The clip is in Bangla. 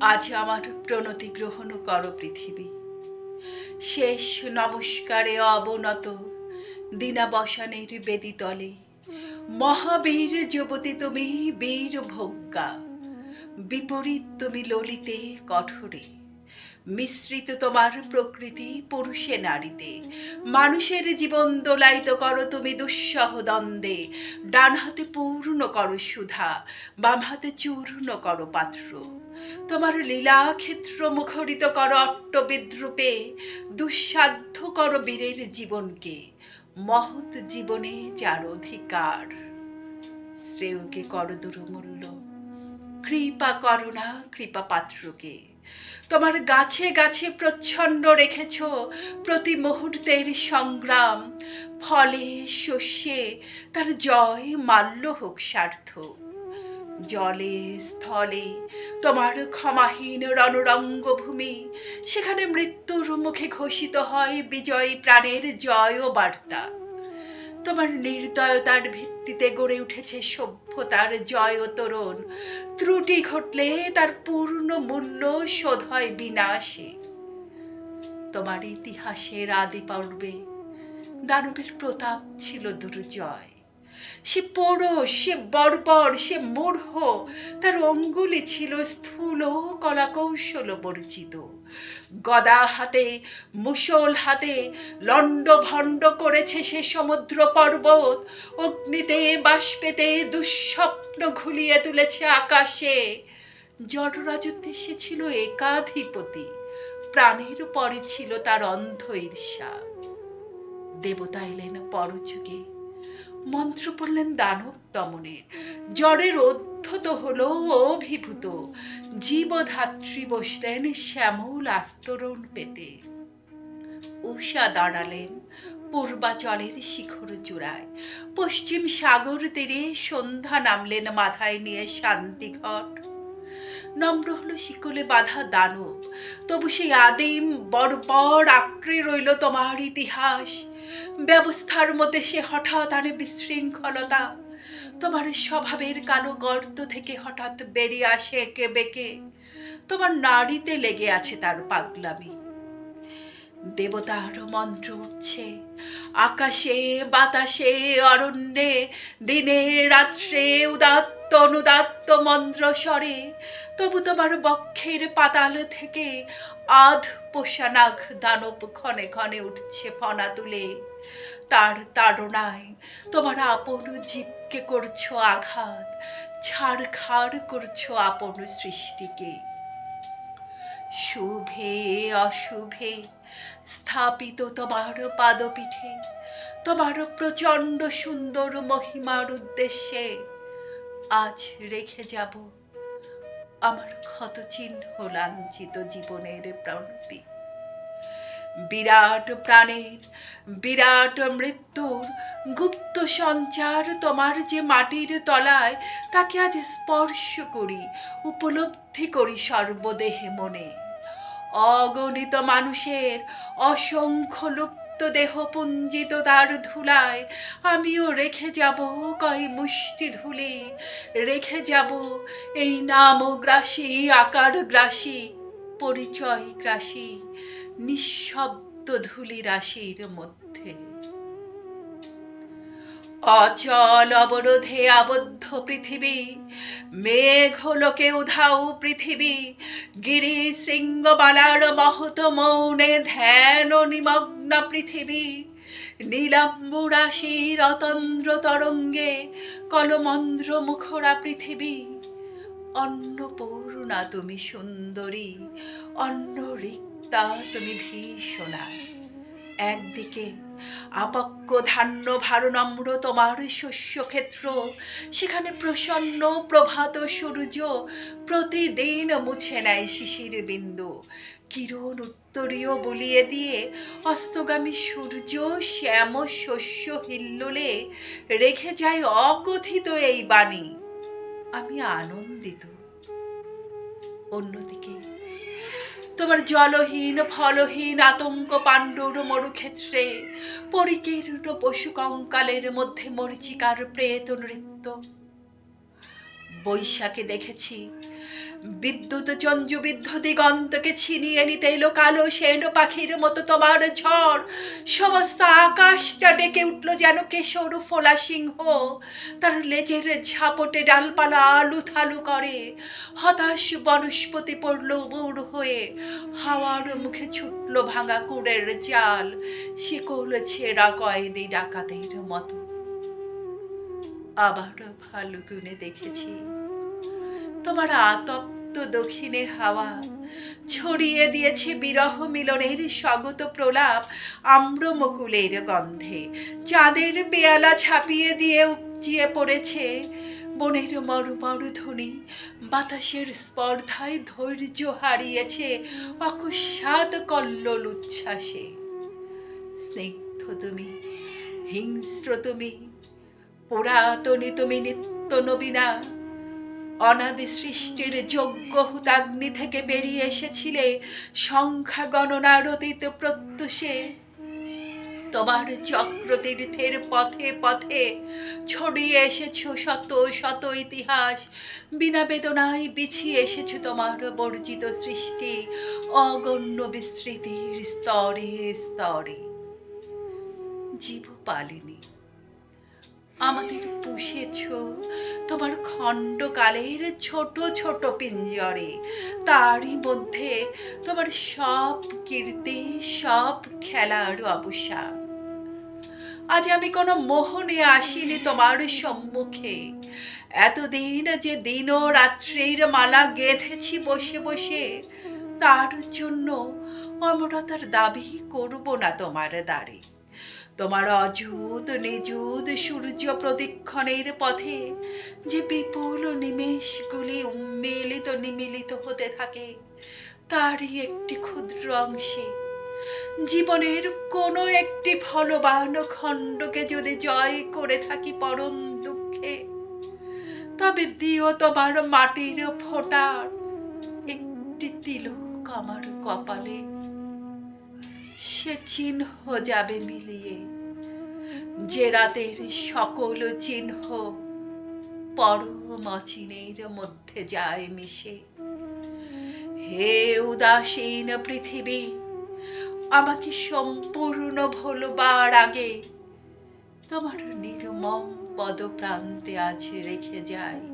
আজ আমার প্রণতি গ্রহণ করো পৃথিবী। শেষ নমস্কারে অবনত দিনাবসানের বেদিতলে। মহাবীর যুবতী তুমি বীর ভোগ্যা বিপরীত তুমি ললিতে কঠোরে। মিশ্রিত তোমার প্রকৃতি পুরুষে নারীতে। মানুষের জীবন দোলাইত করো তুমি দুঃসহ দ্বন্দ্বে। ডান হাতে পূর্ণ করো সুধা বাম হাতে চূর্ণ করো পাত্র। তোমার লীলা ক্ষেত্র মুখরিত করো অট্ট বিদ্রুপে দুঃসাধ্য করো বীরের জীবনকে, মহৎ জীবনে যার অধিকার। শ্রেয়কে করো দুরমূল্য, কৃপা করো না কৃপা পাত্রকে। তোমার গাছে গাছে প্রচ্ছন্ন রেখেছ, প্রতি মুহূর্তের সংগ্রাম। ফলে শস্যে তার জয় মাল্য হোক সার্থক। জলে, স্থলে, তোমার ক্ষমাহীন রণরঙ্গভূমি, সেখানে মৃত্যুর মুখে ঘোষিত হয় বিজয়ী প্রাণের জয় বার্তা। তোমার নির্দয়তার ভিত্তিতে গড়ে উঠেছে সভ্যতার জয় তরুণ। ত্রুটি ঘটলে তার পূর্ণ মূল্য শোধ হয় বিনাশে। তোমার ইতিহাসের আদি পর্বে দানবের প্রতাপ ছিল দুর্জয়। সে পোড়ো সে বর্বর, সে মূর্হ তার অঙ্গুলি ছিল স্থূল কলা কৌশল বর্জিত। গদা হাতে মুসল হাতে লণ্ড ভণ্ড করেছে সে সমুদ্র পর্বত। অগ্নিতে বাষ্পেতে দুঃস্বপ্ন ঘুলিয়ে তুলেছে আকাশে। জড়রাজত্বে সে ছিল একাধিপতি, প্রাণের পরে ছিল তার অন্ধ ঈর্ষা। দেবতা এলেন পরযুগে। মন্ত্র পড়লেন দানব দমনের জ্বরের অধ্যত হল অভিভূত। জীবধাত্রী বসলেন শ্যামল আস্তরণ পেতে। উষা দাঁড়ালেন পূর্বাচলের শিখর চূড়ায়। পশ্চিম সাগর তীরে সন্ধ্যা নামলেন মাথায় নিয়ে শান্তিঘট। নম্র হলো শিকলে বাঁধা দানব। তবু সেই আদিম বর্বর আঁকড়ে রইল তোমার ইতিহাস। ব্যবস্থার মধ্যে সে হঠাৎ আনে বিশৃঙ্খলতা। তোমার স্বভাবের কালো গর্ত থেকে হঠাৎ বেরিয়ে আসে একে বেঁকে। তোমার নাড়িতে লেগে আছে তার পাগলামি। দেবতার মন্ত্র উঠছে, আকাশে, বাতাসে, অরণ্যে, দিনে, রাত্রে, উদাত্ত অনুদাত্ত মন্ত্র স্বরে, তবু তোমার বক্ষের পাতাল থেকে আধ পোষানাঘ দানব ক্ষণে ক্ষণে উঠছে ফনা তুলে। তার তাড়নায় তোমার আপন জীবকে করছ আঘাত, ছাড় খাড় করছ আপন সৃষ্টিকে। শুভে অশুভে স্থাপিত তোমার পাদপীঠে, তোমার প্রচণ্ড সুন্দর মহিমার উদ্দেশ্যে আজ রেখে যাব। আমার ক্ষত চিহ্ন লাঞ্ছিত জীবনের প্রান্তি বিরাট প্রাণের, বিরাট মৃত্যুর গুপ্ত সঞ্চার তোমার যে মাটির তলায়, তাকে আজ স্পর্শ করি, উপলব্ধি করি সর্বদেহে মনে। অগণিত মানুষের অসংখ্য লুপ্ত দেহ পুঞ্জিত তার ধুলায়, আমিও রেখে যাব কয় মুষ্টি ধুলি। রেখে যাব এই নাম গ্রাসী আকার গ্রাসী পরিচয় গ্রাসী নিঃশব্দ ধুলি রাশির মধ্যে। অচল অবরোধে আবদ্ধ পৃথিবী মেঘ লোকে উধাও পৃথিবী, গিরি শৃঙ্গমালার মহত মৌনে ধ্যান নিমগ্ন পৃথিবী নীলাম্বু রাশি রতন্দ্র তরঙ্গে কলমন্দ্র মুখরা পৃথিবী। অন্নপূর্ণা তুমি সুন্দরী অন্ন রিক্তা তুমি ভীষণা। একদিকে। আপক্ক ধান্য ভারনম্র তোমার শস্যক্ষেত্র, সেখানে প্রসন্ন প্রভাত সূর্য প্রতিদিন মুছে নেয় শিশির বিন্দু। কিরণ উত্তরীয় বলিয়ে দিয়ে অস্তগামী সূর্য শ্যাম শস্য হিল্লোলে রেখে যায় অকথিত এই বাণী। আমি আনন্দিত। অন্যদিকে তোমার জলহীন ফলহীন আতঙ্ক পাণ্ডুর মরুক্ষেত্রে পরিকীর্ণ পশু কঙ্কালের মধ্যে মরিচিকার প্রেত নৃত্য। বৈশাখে দেখেছি। বিদ্যুৎ চঞ্জুবিদ্ধ দিগন্তকে ছিনিয়ে নিতে এলো কালো সেন পাখির মতো তোমার ঝড়। সমস্ত আকাশটা ডেকে উঠল যেন কেশর ফোলা সিংহ। তার লেজের ঝাপটে ডালপালা আলু থালু করে। হতাশ বনস্পতি পড়ল উবুর হয়ে। হাওয়ার মুখে ছুটল ভাঙা কুড়ের জাল। শিকল ছেঁড়া কয়েদি ডাকাতের মতো। আবার ফাল্গুনে দেখেছি। তোমার আতপ্ত দক্ষিণে হাওয়া, ছড়িয়ে দিয়েছে বিরহ মিলনের স্বাগত প্রলাপ আম্রমকুলের গন্ধে। চাঁদের পেয়ালা ছাপিয়ে দিয়ে উপচিয়ে পড়েছে বনের মরমর ধ্বনি বাতাসের স্পর্ধায় ধৈর্য হারিয়েছে অকস্মাৎ কল্লোল উচ্ছ্বাসে। স্নিগ্ধ তুমি, হিংস্র তুমি পুরাতনী তুমি নিত্য নবীনা। অনাদি সৃষ্টির যোগ্য হুতাগ্নি থেকে বেরিয়ে এসেছিলে সংখ্যা গণনার অতীত প্রত্যুষে। তোমার চক্রতীর্থের পথে পথে ছড়িয়ে এসেছ শত শত ইতিহাস। বিনা বেদনায় বিছিয়ে এসেছ তোমার বর্জিত সৃষ্টি অগণ্য বিস্তৃতির স্তরে স্তরে। জীবপালিনী আমাদের পুষেছ। তোমার খণ্ডকালের ছোট ছোট পিঞ্জরে, তারই মধ্যে তোমার সব কীর্তি, সব খেলার অবসান। আজ আমি কোনো মোহনে আসিনি তোমার সম্মুখে। এতদিন যে দিন ও রাত্রির মালা গেঁথেছি বসে বসে, তার জন্য অমরতার দাবি করব না তোমার দ্বারে। তোমার অযুত নিযুত সূর্য প্রদক্ষিণের পথে যে বিপুল নিমেষগুলি উন্মিলিত নিমিলিত হতে থাকে, তারই একটি ক্ষুদ্র অংশে। জীবনের কোনো একটি ফলবান খণ্ডকে যদি জয় করে থাকি পরম দুঃখে, তবে দিও তোমার মাটির ফোটার একটি তিলক আমার কপালে। সে চিহ্ন যাবে মিলিয়ে। যে রাতের সকল চিহ্ন পরম অচিনের মধ্যে যায় মিশে। হে উদাসীন পৃথিবী, আমাকে সম্পূর্ণ ভোলবার আগে তোমার নির্মম পদপ্রান্তে আজ রেখে যায়